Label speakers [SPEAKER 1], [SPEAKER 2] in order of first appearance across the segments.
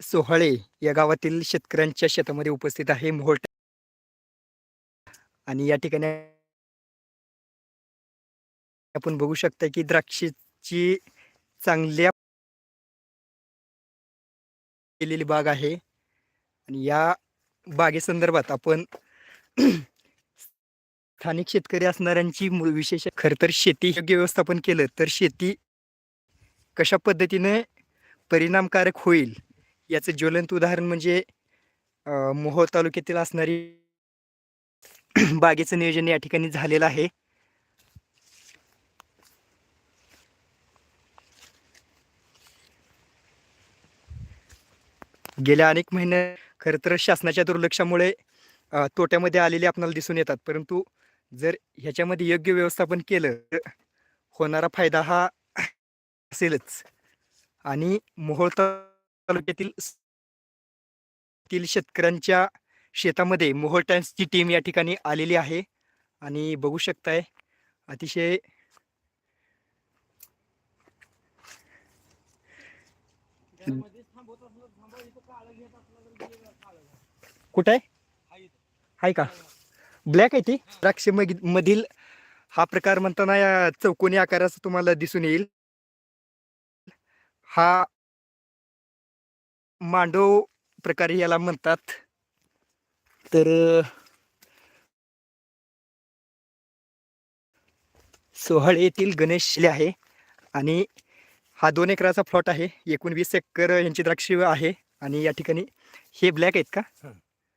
[SPEAKER 1] सोहाळे या गावातील शेतकऱ्यांच्या शेतामध्ये उपस्थित आहे मोहोळ आणि या ठिकाणी आपण बघू शकता की द्राक्षेची चांगल्या केलेली बाग आहे. आणि या बागेसंदर्भात आपण स्थानिक शेतकरी असणाऱ्यांची विशेष खर तर शेती योग्य व्यवस्थापन केलं तर शेती कशा पद्धतीने परिणामकारक होईल? याचं ज्वलंत उदाहरण म्हणजे मोहोळ तालुक्यातील असणारी बागेचं नियोजन या ठिकाणी झालेलं आहे. गेल्या अनेक महिने खरं तर शासनाच्या दुर्लक्षामुळे तोट्यामध्ये आलेले आपल्याला दिसून येतात. परंतु जर ह्याच्यामध्ये योग्य व्यवस्थापन केलं तर होणारा फायदा हा असेलच. आणि मोहोळ तालुक्यातील तील शेतकऱ्यांच्या शेतामध्ये मोहोळ टाइम्सची टीम या ठिकाणी आलेली आहे. आणि बघू शकताय अतिशय कुठे आहे? आहे का? ब्लॅक आहे ती. द्राक्ष मधील हा प्रकार म्हणताना या चौकोनी आकाराचा तुम्हाला दिसून येईल. हा मांडव प्रकार याला म्हणतात. तर सोहळ येथील गणेश आहे आणि हा दोन एकराचा प्लॉट आहे. एकूण वीस एकर यांची द्राक्ष आहे आणि या ठिकाणी हे ब्लॅक आहेत का?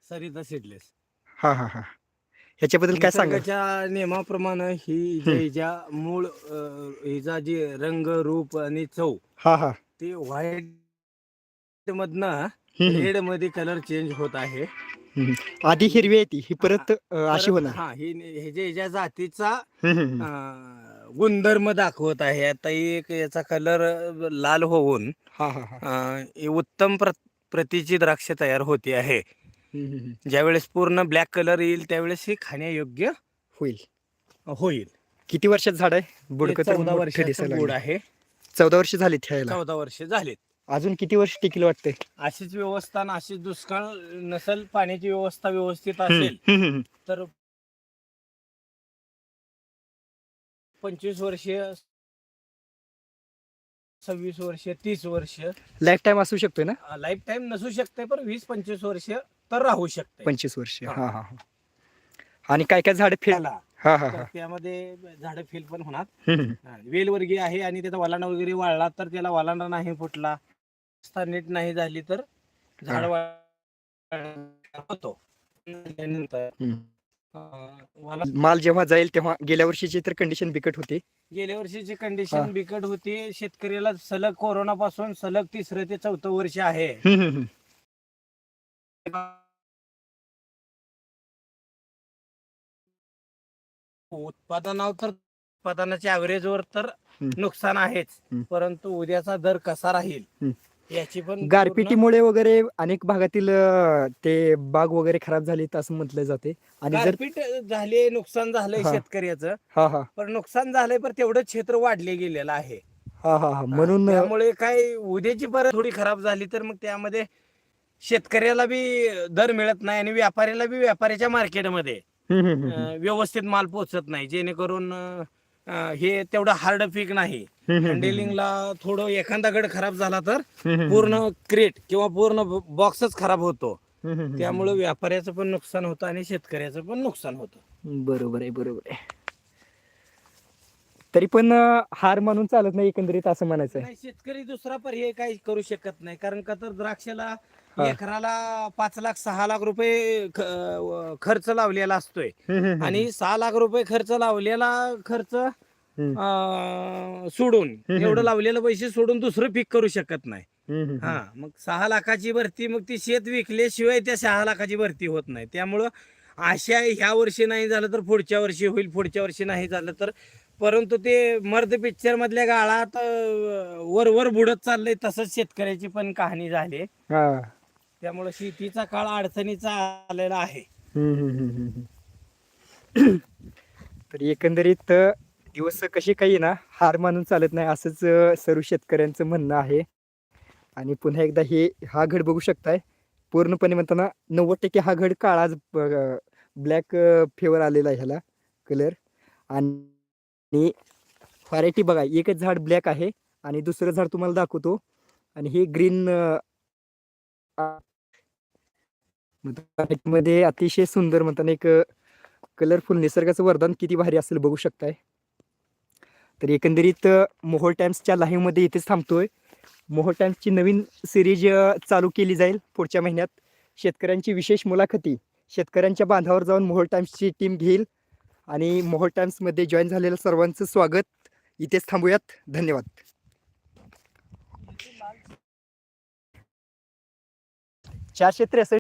[SPEAKER 2] सरिता सीडलेस
[SPEAKER 1] हा हा हा. ह्याच्याबद्दल काय सांगा
[SPEAKER 2] निसर्गाच्या नियमाप्रमाणे ही. जे ज्या मूळ हिचा जे रंग रूप आणि चव
[SPEAKER 1] हा हा.
[SPEAKER 2] ते व्हाईट मधनं रेडमध्ये कलर चेंज होत आहे.
[SPEAKER 1] आधी हिरवी आहे ती ही परत अ, अशी होणार.
[SPEAKER 2] हा ही हे जे ह्याच्या जातीचा
[SPEAKER 1] हम्म.
[SPEAKER 2] अं, गुणधर्म दाखवत आहे आता एक याचा कलर लाल होऊन
[SPEAKER 1] हा हा हा.
[SPEAKER 2] अं, ही उत्तम प्र प्रतीची द्राक्ष तयार होते आहे.
[SPEAKER 1] हम्म, हम्म, हम्म.
[SPEAKER 2] ज्यावेळेस पूर्ण ब्लॅक कलर येईल त्यावेळेस ही खाण्यायोग्य
[SPEAKER 1] होईल.
[SPEAKER 2] होईल.
[SPEAKER 1] किती वर्षात झाड आहे? बुडकं तर
[SPEAKER 2] चौदा
[SPEAKER 1] मोठं
[SPEAKER 2] वर्षाचं
[SPEAKER 1] दिसायला
[SPEAKER 2] गुड. आहे.
[SPEAKER 1] चौदा वर्ष झाली ठेवायला
[SPEAKER 2] चौदा वर्ष झालीत.
[SPEAKER 1] अजून किती वर्ष टिकलं वाटतंय?
[SPEAKER 2] अशीच व्यवस्था आणि अशीच दुष्काळ नसेल पाण्याची व्यवस्था व्यवस्थित असेल तर पंचवीस वर्ष सव्वीस वर्ष तीस वर्ष.
[SPEAKER 1] लाईफ टाईम असू शकतोय ना?
[SPEAKER 2] लाईफ टाईम नसू शकते पण वीस पंचवीस वर्ष तर राहू शकते
[SPEAKER 1] पंचवीस वर्ष
[SPEAKER 2] हा.
[SPEAKER 1] हा हा हा. आणि काय काय झाड फेल
[SPEAKER 2] त्याला.
[SPEAKER 1] हा हा
[SPEAKER 2] तर
[SPEAKER 1] हा
[SPEAKER 2] त्यामध्ये झाडं फेल पण होणार.
[SPEAKER 1] हम्म, हम्म.
[SPEAKER 2] हा, वेलवर्गीय आहे आणि त्याचा वलांडा वगैरे वाळला तर त्याला वलांडा नाही फुटला. रस्ता नीट नाही झाली तर झाड होतो त्यानंतर
[SPEAKER 1] माल जेव्हा जाईल तेव्हा गेल्या वर्षीची तर कंडिशन बिकट होती
[SPEAKER 2] गेल्या वर्षीची. कंडिशन बिकट होती शेतकऱ्याला सलग कोरोना पासून सलग तिसरं ते चौथं वर्ष आहे. उत्पादनावर तर उत्पादनाच्या ऍव्हरेजवर तर. नुकसान आहेच. परंतु उद्याचा दर कसा राहील. याची पण
[SPEAKER 1] गारपिटीमुळे वगैरे अनेक भागातील अ, ते बाग वगैरे खराब झाली असं म्हटलं जाते. आणि जर
[SPEAKER 2] गारपीट झाले नुकसान झालंय
[SPEAKER 1] हा.
[SPEAKER 2] शेतकऱ्याचं.
[SPEAKER 1] हा हा.
[SPEAKER 2] पण नुकसान झालंय पण तेवढं क्षेत्र वाढले गेलेलं आहे.
[SPEAKER 1] हा हा हा. म्हणून अ,
[SPEAKER 2] त्यामुळे काय उद्याची परत थोडी खराब झाली तर मग त्यामध्ये शेतकऱ्याला बी दर मिळत नाही आणि व्यापाऱ्याला बी व्यापाऱ्याच्या मार्केटमध्ये
[SPEAKER 1] हम्म, हम्म, हम्म,
[SPEAKER 2] अं, व्यवस्थित माल पोहोचत नाही. जेणेकरून अं, अं, हे तेवढं हार्ड पीक नाही. हँडलिंगला थोडं एखादा गड खराब झाला तर पूर्ण क्रेट किंवा पूर्ण बॉक्सच खराब होतो. त्यामुळे व्यापाऱ्याचं पण नुकसान होतं आणि शेतकऱ्याचं पण नुकसान होतं.
[SPEAKER 1] बरोबर आहे बरोबर आहे. तरी पण अ, हार मानून चालत नाही एकंदरीत असं म्हणायचं आहे
[SPEAKER 2] नाही शेतकरी दुसरा पर्याय काही करू शकत नाही. कारण का तर द्राक्षाला. एकराला पाच लाख सहा लाख रुपये ख- अं, खर्च लावलेला असतोय. आणि सहा लाख रुपये खर्च लावलेला खर्च अं, सोडून. एवढं लावलेलं पैसे सोडून दुसरं पीक करू शकत नाही. हा मग सहा लाखाची भरती मग ती शेत विकल्याशिवाय त्या सहा लाखाची भरती होत नाही. त्यामुळं अशा ह्या वर्षी नाही झालं तर पुढच्या वर्षी होईल पुढच्या वर्षी नाही झालं तर. परंतु ते मर्द पिक्चर मधल्या गाळात अं, वर वर बुडत चाललंय तसंच शेतकऱ्याची पण कहाणी झाली.
[SPEAKER 1] हा.
[SPEAKER 2] त्यामुळे शेतीचा काळ अडचणीचा आलेला आहे.
[SPEAKER 1] हम्म, हम्म, हम्म, हम्म, तर एकंदरीत अ, दिवस कसे काही ना हार मानून चालत नाही असंच अ, सर्व शेतकऱ्यांचं म्हणणं आहे. आणि पुन्हा एकदा हे हा घड बघू शकताय. पूर्णपणे म्हणताना नव्वद टक्के हा घड काळाच ब्लॅक फेवर आलेला आहे ह्याला कलर. आणि व्हरायटी बघा एकच झाड ब्लॅक आहे. आणि दुसरं झाड तुम्हाला दाखवतो. आणि हे ग्रीन मध्ये अतिशय सुंदर म्हणताना एक कलरफुल निसर्गाचं वरदान किती भारी असेल बघू शकताय. तर एकंदरीत मोहोळ टाइम्सच्या लाईव्हमध्ये इथेच थांबतोय. मोहोळ टाइम्सची नवीन सिरीज चालू केली जाईल पुढच्या महिन्यात. शेतकऱ्यांची विशेष मुलाखती. शेतकऱ्यांच्या बांधावर जाऊन मोहोळ टाइम्सची टीम घेईल. आणि मोहोळ टाइम्समध्ये जॉईन झालेलं सर्वांचं स्वागत. इथेच थांबूयात. धन्यवाद. चारशे त्रेसष्ट